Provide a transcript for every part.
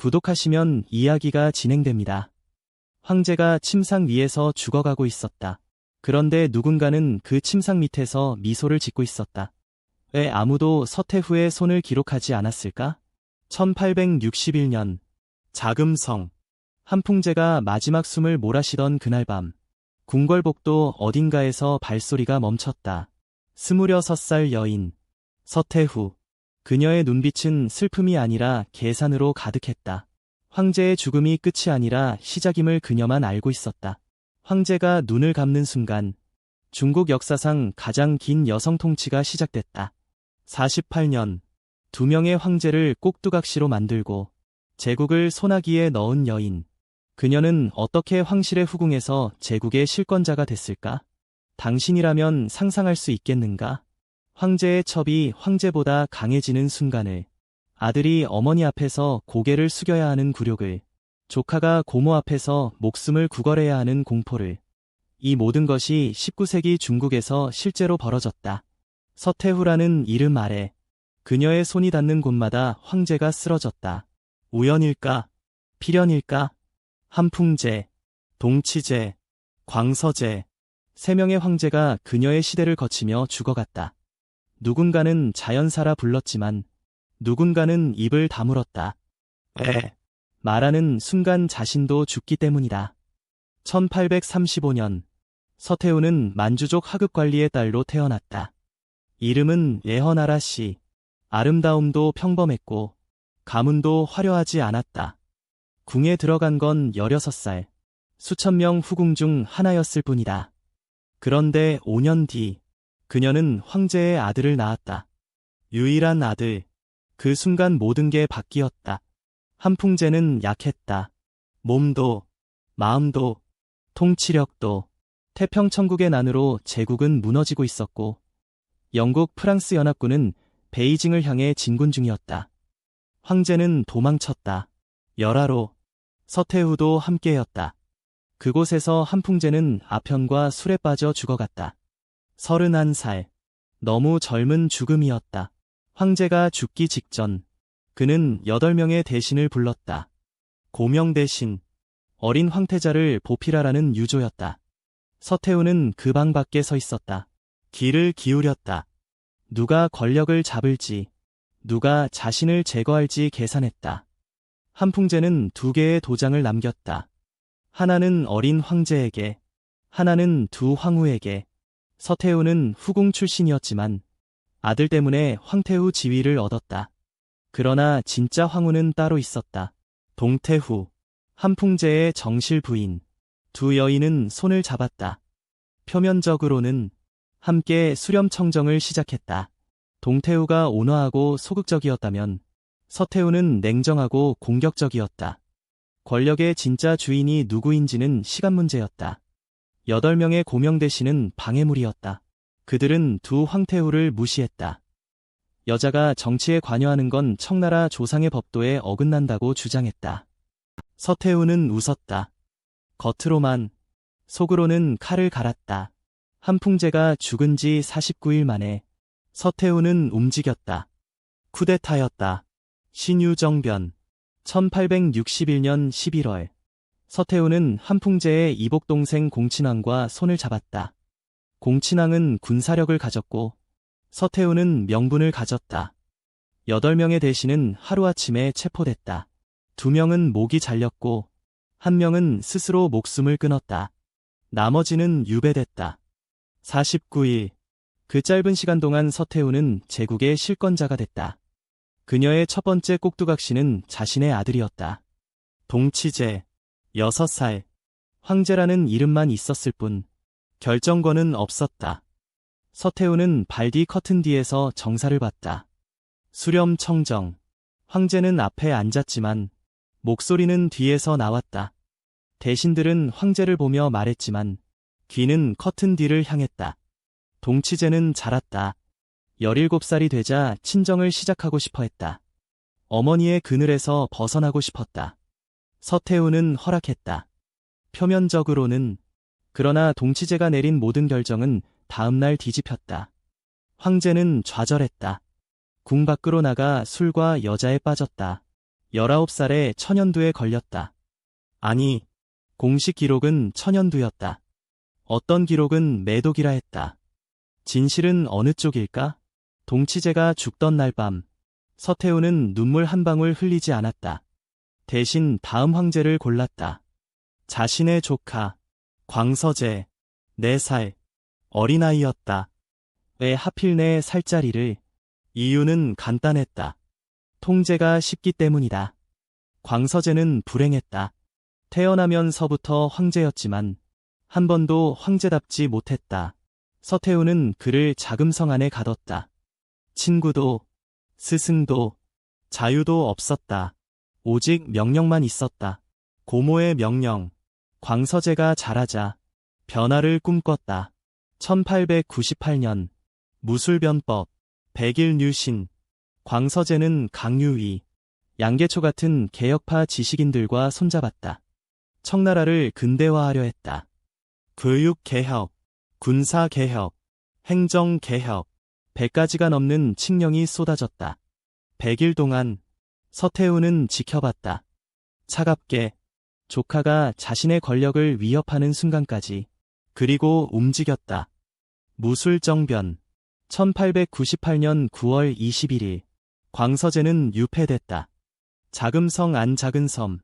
구독하시면 이야기가 진행됩니다. 황제가 침상 위에서 죽어가고 있었다. 그런데 누군가는 그 침상 밑에서 미소를 짓고 있었다. 왜 아무도 서태후의 손을 기록하지 않았을까? 1861년 자금성 한풍제가 마지막 숨을 몰아쉬던 그날 밤 궁궐복도 어딘가에서 발소리가 멈췄다. 스물여섯 살 여인 서태후 그녀의 눈빛은 슬픔이 아니라 계산으로 가득했다. 황제의 죽음이 끝이 아니라 시작임을 그녀만 알고 있었다. 황제가 눈을 감는 순간 중국 역사상 가장 긴 여성 통치가 시작됐다. 48년 두 명의 황제를 꼭두각시로 만들고 제국을 소나기에 넣은 여인. 그녀는 어떻게 황실의 후궁에서 제국의 실권자가 됐을까? 당신이라면 상상할 수 있겠는가? 황제의 첩이 황제보다 강해지는 순간을 아들이 어머니 앞에서 고개를 숙여야 하는 굴욕을 조카가 고모 앞에서 목숨을 구걸해야 하는 공포를 이 모든 것이 19세기 중국에서 실제로 벌어졌다. 서태후라는 이름 아래 그녀의 손이 닿는 곳마다 황제가 쓰러졌다. 우연일까? 필연일까? 한풍제, 동치제, 광서제, 세 명의 황제가 그녀의 시대를 거치며 죽어갔다. 누군가는 자연사라 불렀지만 누군가는 입을 다물었다. 에. 말하는 순간 자신도 죽기 때문이다. 1835년 서태후는 만주족 하급관리의 딸로 태어났다. 이름은 예헌아라 씨. 아름다움도 평범했고 가문도 화려하지 않았다. 궁에 들어간 건 16살. 수천 명 후궁 중 하나였을 뿐이다. 그런데 5년 뒤 그녀는 황제의 아들을 낳았다. 유일한 아들. 그 순간 모든 게 바뀌었다. 한풍제는 약했다. 몸도, 마음도, 통치력도, 태평천국의 난으로 제국은 무너지고 있었고, 영국 프랑스 연합군은 베이징을 향해 진군 중이었다. 황제는 도망쳤다. 열하로, 서태후도 함께였다. 그곳에서 한풍제는 아편과 술에 빠져 죽어갔다. 서른한 살. 너무 젊은 죽음이었다. 황제가 죽기 직전 그는 여덟 명의 대신을 불렀다. 고명 대신 어린 황태자를 보필하라는 유조였다. 서태후는 그 방 밖에 서 있었다. 귀를 기울였다. 누가 권력을 잡을지, 누가 자신을 제거할지 계산했다. 한풍제는 두 개의 도장을 남겼다. 하나는 어린 황제에게, 하나는 두 황후에게. 서태후는 후궁 출신이었지만 아들 때문에 황태후 지위를 얻었다. 그러나 진짜 황후는 따로 있었다. 동태후, 한풍제의 정실 부인. 두 여인은 손을 잡았다. 표면적으로는 함께 수렴청정을 시작했다. 동태후가 온화하고 소극적이었다면 서태후는 냉정하고 공격적이었다. 권력의 진짜 주인이 누구인지는 시간 문제였다. 8명의 고명 대신은 방해물이었다. 그들은 두 황태후를 무시했다. 여자가 정치에 관여하는 건 청나라 조상의 법도에 어긋난다고 주장했다. 서태후는 웃었다. 겉으로만, 속으로는 칼을 갈았다. 한풍제가 죽은 지 49일 만에 서태후는 움직였다. 쿠데타였다. 신유정변 1861년 11월 서태후는 한풍제의 이복 동생 공친왕과 손을 잡았다. 공친왕은 군사력을 가졌고 서태후는 명분을 가졌다. 8명의 대신은 하루아침에 체포됐다. 2명은 목이 잘렸고 1명은 스스로 목숨을 끊었다. 나머지는 유배됐다. 49일 그 짧은 시간 동안 서태후는 제국의 실권자가 됐다. 그녀의 첫 번째 꼭두각시는 자신의 아들이었다. 동치제 6살. 황제라는 이름만 있었을 뿐 결정권은 없었다. 서태후는 발디 커튼 뒤에서 정사를 봤다. 수렴 청정. 황제는 앞에 앉았지만 목소리는 뒤에서 나왔다. 대신들은 황제를 보며 말했지만 귀는 커튼 뒤를 향했다. 동치제는 자랐다. 17살이 되자 친정을 시작하고 싶어 했다. 어머니의 그늘에서 벗어나고 싶었다. 서태후는 허락했다. 표면적으로는 그러나 동치제가 내린 모든 결정은 다음날 뒤집혔다. 황제는 좌절했다. 궁 밖으로 나가 술과 여자에 빠졌다. 19살에 천연두에 걸렸다. 아니, 공식 기록은 천연두였다. 어떤 기록은 매독이라 했다. 진실은 어느 쪽일까? 동치제가 죽던 날 밤, 서태후는 눈물 한 방울 흘리지 않았다. 대신 다음 황제를 골랐다. 자신의 조카, 광서제, 4살, 어린아이였다. 왜 하필 내 살자리를? 이유는 간단했다. 통제가 쉽기 때문이다. 광서제는 불행했다. 태어나면서부터 황제였지만 한 번도 황제답지 못했다. 서태후는 그를 자금성 안에 가뒀다. 친구도, 스승도, 자유도 없었다. 오직 명령만 있었다. 고모의 명령. 광서제가 자라자 변화를 꿈꿨다. 1898년 무술변법, 백일뉴신, 광서제는 강유위, 양계초 같은 개혁파 지식인들과 손잡았다. 청나라를 근대화하려 했다. 교육개혁, 군사개혁, 행정개혁, 100가지가 넘는 칙령이 쏟아졌다. 100일 동안 서태후는 지켜봤다. 차갑게 조카가 자신의 권력을 위협하는 순간까지 그리고 움직였다. 무술정변 1898년 9월 21일 광서제는 유폐됐다. 자금성 안 작은 섬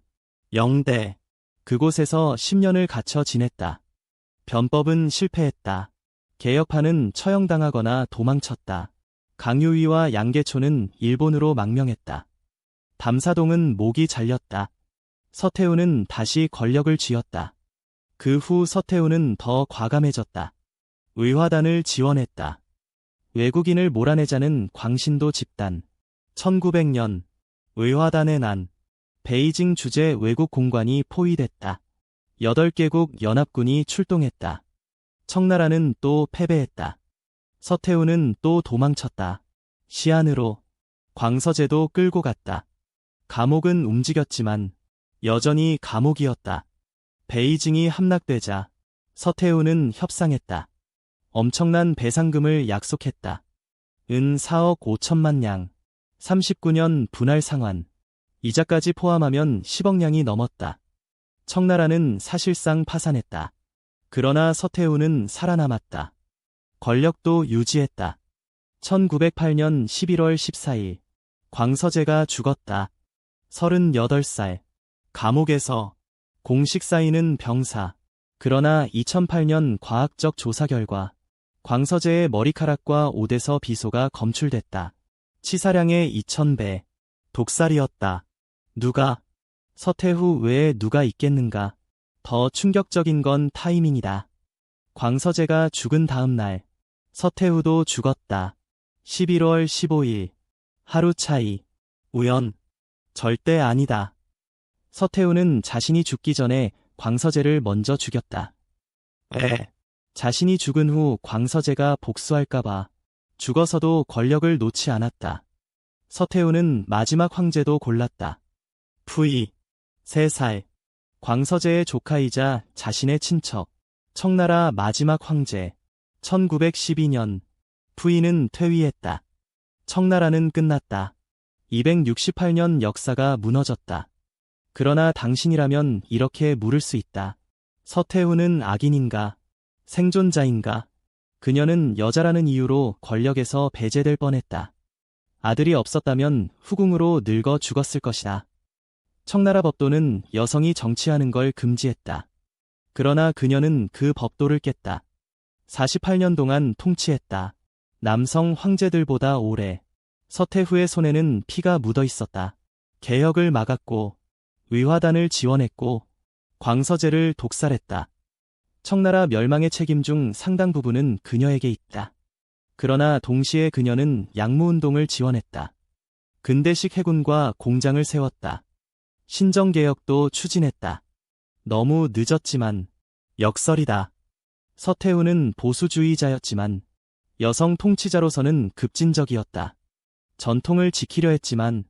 영대 그곳에서 10년을 갇혀 지냈다. 변법은 실패했다. 개혁파는 처형당하거나 도망쳤다. 강유위와 양계초는 일본으로 망명했다. 담사동은 목이 잘렸다. 서태후는 다시 권력을 쥐었다. 그 후 서태후는 더 과감해졌다. 의화단을 지원했다. 외국인을 몰아내자는 광신도 집단. 1900년 의화단의 난. 베이징 주재 외국 공관이 포위됐다. 8개국 연합군이 출동했다. 청나라는 또 패배했다. 서태후는 또 도망쳤다. 시안으로 광서제도 끌고 갔다. 감옥은 움직였지만 여전히 감옥이었다. 베이징이 함락되자 서태후는 협상했다. 엄청난 배상금을 약속했다. 은 4억 5천만 냥, 39년 분할 상환, 이자까지 포함하면 10억 냥이 넘었다. 청나라는 사실상 파산했다. 그러나 서태후는 살아남았다. 권력도 유지했다. 1908년 11월 14일, 광서제가 죽었다. 38살, 감옥에서 공식 사인은 병사. 그러나 2008년 과학적 조사 결과 광서제의 머리카락과 옷에서 비소가 검출됐다. 치사량의 2000배. 독살이었다. 누가? 서태후 외에 누가 있겠는가? 더 충격적인 건 타이밍이다. 광서제가 죽은 다음 날, 서태후도 죽었다. 11월 15일. 하루 차이. 우연. 절대 아니다. 서태후는 자신이 죽기 전에 광서제를 먼저 죽였다. 에. 자신이 죽은 후 광서제가 복수할까봐 죽어서도 권력을 놓지 않았다. 서태후는 마지막 황제도 골랐다. 푸이. 3살. 광서제의 조카이자 자신의 친척. 청나라 마지막 황제. 1912년. 푸이는 퇴위했다. 청나라는 끝났다. 268년 역사가 무너졌다. 그러나 당신이라면 이렇게 물을 수 있다. 서태후는 악인인가? 생존자인가? 그녀는 여자라는 이유로 권력에서 배제될 뻔했다. 아들이 없었다면 후궁으로 늙어 죽었을 것이다. 청나라 법도는 여성이 정치하는 걸 금지했다. 그러나 그녀는 그 법도를 깼다. 48년 동안 통치했다. 남성 황제들보다 오래. 서태후의 손에는 피가 묻어 있었다. 개혁을 막았고 의화단을 지원했고 광서제를 독살했다. 청나라 멸망의 책임 중 상당 부분은 그녀에게 있다. 그러나 동시에 그녀는 양무운동을 지원했다. 근대식 해군과 공장을 세웠다. 신정개혁도 추진했다. 너무 늦었지만 역설이다. 서태후는 보수주의자였지만 여성 통치자로서는 급진적이었다. 전통을 지키려 했지만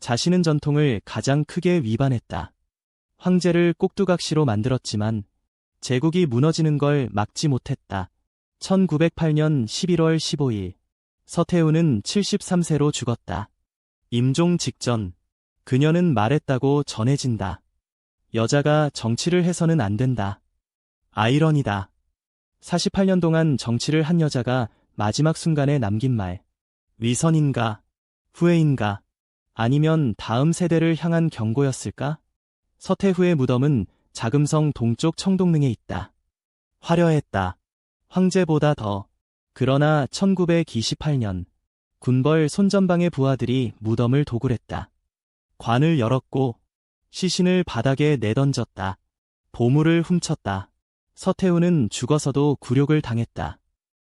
자신은 전통을 가장 크게 위반했다. 황제를 꼭두각시로 만들었지만 제국이 무너지는 걸 막지 못했다. 1908년 11월 15일 서태후는 73세로 죽었다. 임종 직전 그녀는 말했다고 전해진다. 여자가 정치를 해서는 안 된다. 아이러니다. 48년 동안 정치를 한 여자가 마지막 순간에 남긴 말. 위선인가? 후회인가? 아니면 다음 세대를 향한 경고였을까? 서태후의 무덤은 자금성 동쪽 청동릉에 있다. 화려했다. 황제보다 더. 그러나 1928년 군벌 손전방의 부하들이 무덤을 도굴했다. 관을 열었고 시신을 바닥에 내던졌다. 보물을 훔쳤다. 서태후는 죽어서도 굴욕을 당했다.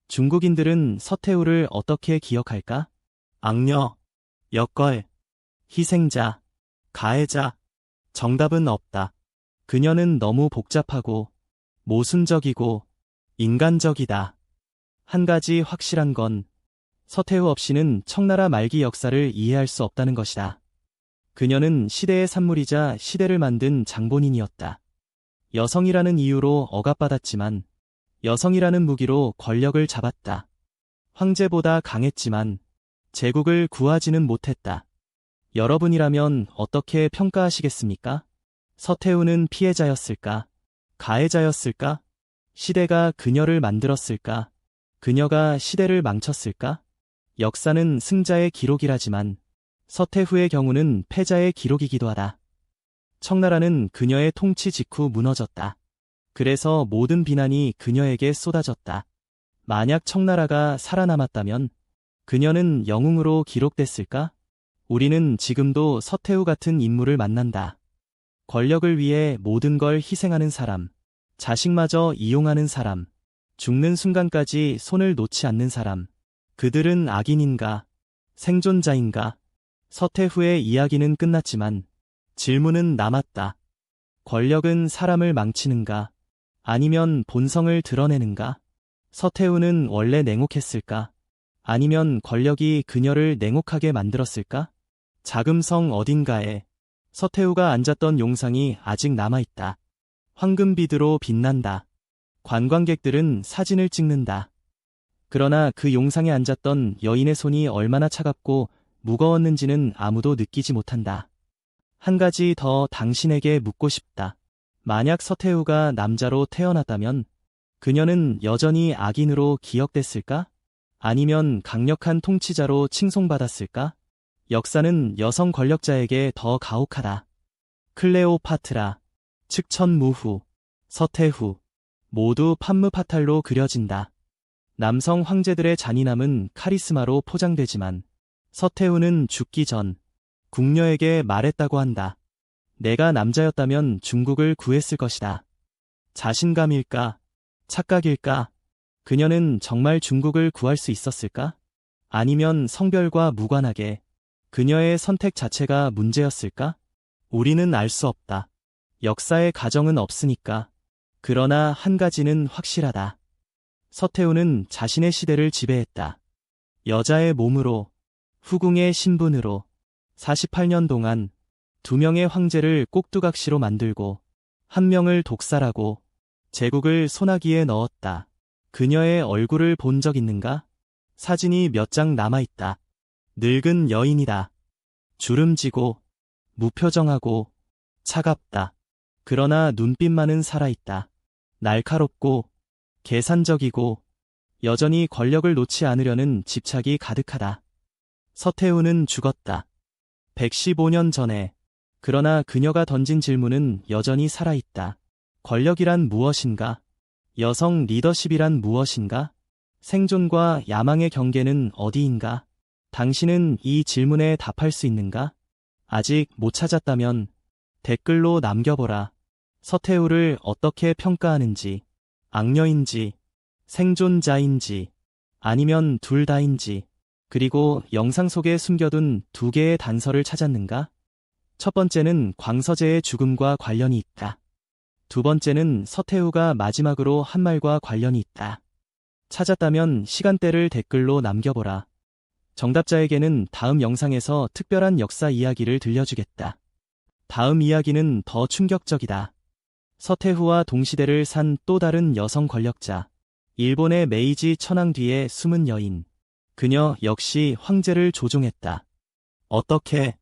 중국인들은 서태후를 어떻게 기억할까? 악녀, 역걸, 희생자, 가해자. 정답은 없다. 그녀는 너무 복잡하고 모순적이고 인간적이다. 한 가지 확실한 건 서태후 없이는 청나라 말기 역사를 이해할 수 없다는 것이다. 그녀는 시대의 산물이자 시대를 만든 장본인이었다. 여성이라는 이유로 억압받았지만 여성이라는 무기로 권력을 잡았다. 황제보다 강했지만 제국을 구하지는 못했다. 여러분이라면 어떻게 평가하시겠습니까? 서태후는 피해자였을까? 가해자였을까? 시대가 그녀를 만들었을까? 그녀가 시대를 망쳤을까? 역사는 승자의 기록이라지만 서태후의 경우는 패자의 기록이기도 하다. 청나라는 그녀의 통치 직후 무너졌다. 그래서 모든 비난이 그녀에게 쏟아졌다. 만약 청나라가 살아남았다면 그녀는 영웅으로 기록됐을까? 우리는 지금도 서태후 같은 인물을 만난다. 권력을 위해 모든 걸 희생하는 사람, 자식마저 이용하는 사람, 죽는 순간까지 손을 놓지 않는 사람. 그들은 악인인가? 생존자인가? 서태후의 이야기는 끝났지만 질문은 남았다. 권력은 사람을 망치는가? 아니면 본성을 드러내는가? 서태후는 원래 냉혹했을까? 아니면 권력이 그녀를 냉혹하게 만들었을까? 자금성 어딘가에 서태후가 앉았던 용상이 아직 남아있다. 황금비드로 빛난다. 관광객들은 사진을 찍는다. 그러나 그 용상에 앉았던 여인의 손이 얼마나 차갑고 무거웠는지는 아무도 느끼지 못한다. 한 가지 더 당신에게 묻고 싶다. 만약 서태후가 남자로 태어났다면 그녀는 여전히 악인으로 기억됐을까? 아니면 강력한 통치자로 칭송받았을까? 역사는 여성 권력자에게 더 가혹하다. 클레오파트라, 측천무후, 서태후, 모두 판무파탈로 그려진다. 남성 황제들의 잔인함은 카리스마로 포장되지만 서태후는 죽기 전 궁녀에게 말했다고 한다. 내가 남자였다면 중국을 구했을 것이다. 자신감일까? 착각일까? 그녀는 정말 중국을 구할 수 있었을까? 아니면 성별과 무관하게 그녀의 선택 자체가 문제였을까? 우리는 알 수 없다. 역사의 가정은 없으니까. 그러나 한 가지는 확실하다. 서태후는 자신의 시대를 지배했다. 여자의 몸으로, 후궁의 신분으로 48년 동안 두 명의 황제를 꼭두각시로 만들고 한 명을 독살하고 제국을 소나기에 넣었다. 그녀의 얼굴을 본 적 있는가? 사진이 몇 장 남아있다. 늙은 여인이다. 주름지고 무표정하고 차갑다. 그러나 눈빛만은 살아있다. 날카롭고 계산적이고 여전히 권력을 놓지 않으려는 집착이 가득하다. 서태후는 죽었다. 115년 전에. 그러나 그녀가 던진 질문은 여전히 살아있다. 권력이란 무엇인가? 여성 리더십이란 무엇인가? 생존과 야망의 경계는 어디인가? 당신은 이 질문에 답할 수 있는가? 아직 못 찾았다면 댓글로 남겨보라. 서태후를 어떻게 평가하는지, 악녀인지, 생존자인지, 아니면 둘 다인지, 그리고 영상 속에 숨겨둔 두 개의 단서를 찾았는가? 첫 번째는 광서재의 죽음과 관련이 있다. 두 번째는 서태후가 마지막으로 한 말과 관련이 있다. 찾았다면 시간대를 댓글로 남겨보라. 정답자에게는 다음 영상에서 특별한 역사 이야기를 들려주겠다. 다음 이야기는 더 충격적이다. 서태후와 동시대를 산 또 다른 여성 권력자. 일본의 메이지 천황 뒤에 숨은 여인. 그녀 역시 황제를 조종했다. 어떻게?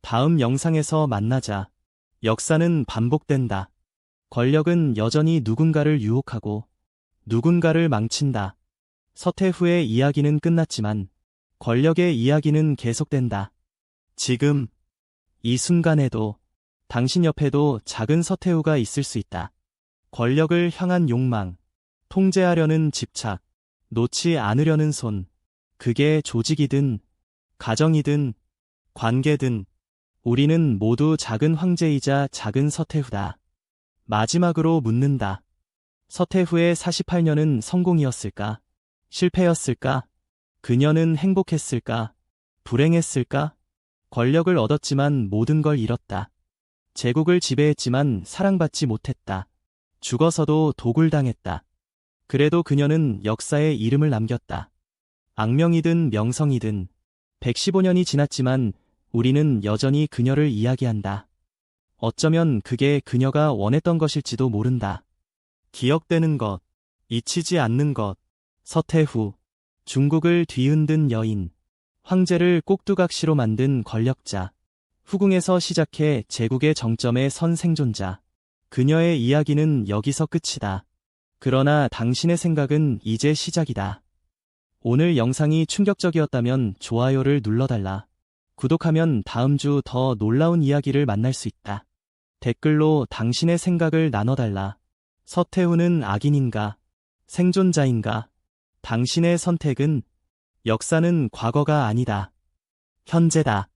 다음 영상에서 만나자. 역사는 반복된다. 권력은 여전히 누군가를 유혹하고 누군가를 망친다. 서태후의 이야기는 끝났지만 권력의 이야기는 계속된다. 지금 이 순간에도 당신 옆에도 작은 서태후가 있을 수 있다. 권력을 향한 욕망, 통제하려는 집착, 놓지 않으려는 손, 그게 조직이든 가정이든 관계든 우리는 모두 작은 황제이자 작은 서태후다. 마지막으로 묻는다. 서태후의 48년은 성공이었을까? 실패였을까? 그녀는 행복했을까? 불행했을까? 권력을 얻었지만 모든 걸 잃었다. 제국을 지배했지만 사랑받지 못했다. 죽어서도 도굴당했다. 그래도 그녀는 역사에 이름을 남겼다. 악명이든 명성이든 115년이 지났지만 우리는 여전히 그녀를 이야기한다. 어쩌면 그게 그녀가 원했던 것일지도 모른다. 기억되는 것, 잊히지 않는 것, 서태후, 중국을 뒤흔든 여인, 황제를 꼭두각시로 만든 권력자, 후궁에서 시작해 제국의 정점에 선 생존자. 그녀의 이야기는 여기서 끝이다. 그러나 당신의 생각은 이제 시작이다. 오늘 영상이 충격적이었다면 좋아요를 눌러달라. 구독하면 다음 주 더 놀라운 이야기를 만날 수 있다. 댓글로 당신의 생각을 나눠달라. 서태후는 악인인가? 생존자인가? 당신의 선택은 역사는 과거가 아니다. 현재다.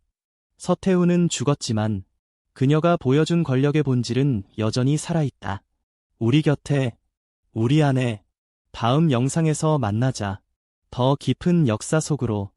서태후는 죽었지만 그녀가 보여준 권력의 본질은 여전히 살아있다. 우리 곁에, 우리 안에, 다음 영상에서 만나자. 더 깊은 역사 속으로.